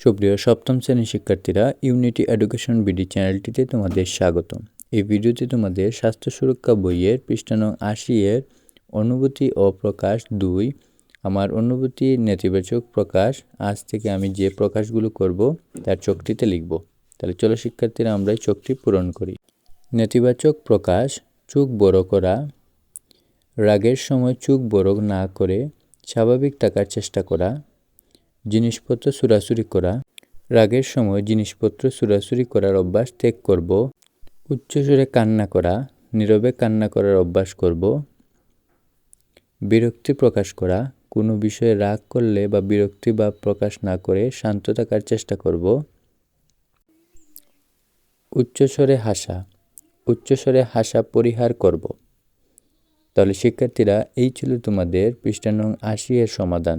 সুপ্রিয়, সপ্তম শ্রেণির শিক্ষার্থীরা ইউনিটি এডুকেশন বিডি চ্যানেলটিতে তোমাদের স্বাগতম। এই ভিডিওতে তোমাদের স্বাস্থ্য সুরক্ষা বইয়ের পৃষ্ঠা নং আশি এর অনুভূতি ও প্রকাশ দুই, আমার অনুভূতি নেতিবাচক প্রকাশ, আজ থেকে আমি যে প্রকাশগুলো করব তার চোখটিতে লিখব। তাহলে চলো শিক্ষার্থীরা আমরা এই চোখটি পূরণ করি। নেতিবাচক প্রকাশ, চোখ বড় করা, রাগের সময় চোখ বড় না করে স্বাভাবিক থাকার চেষ্টা করা জিনিসপত্র চুরাচুরি করা। রাগের সময় জিনিসপত্র চুরাচুরি করার অভ্যাস ত্যাগ করব। উচ্চস্বরে কান্না করা, নীরবে কান্না করার অভ্যাস করব। বিরক্তি প্রকাশ করা, কোনো বিষয়ে রাগ করলে বা বিরক্তি বা প্রকাশ না করে শান্ত থাকার চেষ্টা করব। উচ্চস্বরে হাসা উচ্চস্বরে হাসা পরিহার করব। তাহলে শিক্ষার্থীরা, এই ছিল তোমাদের পৃষ্ঠা নং আশি এর সমাধান।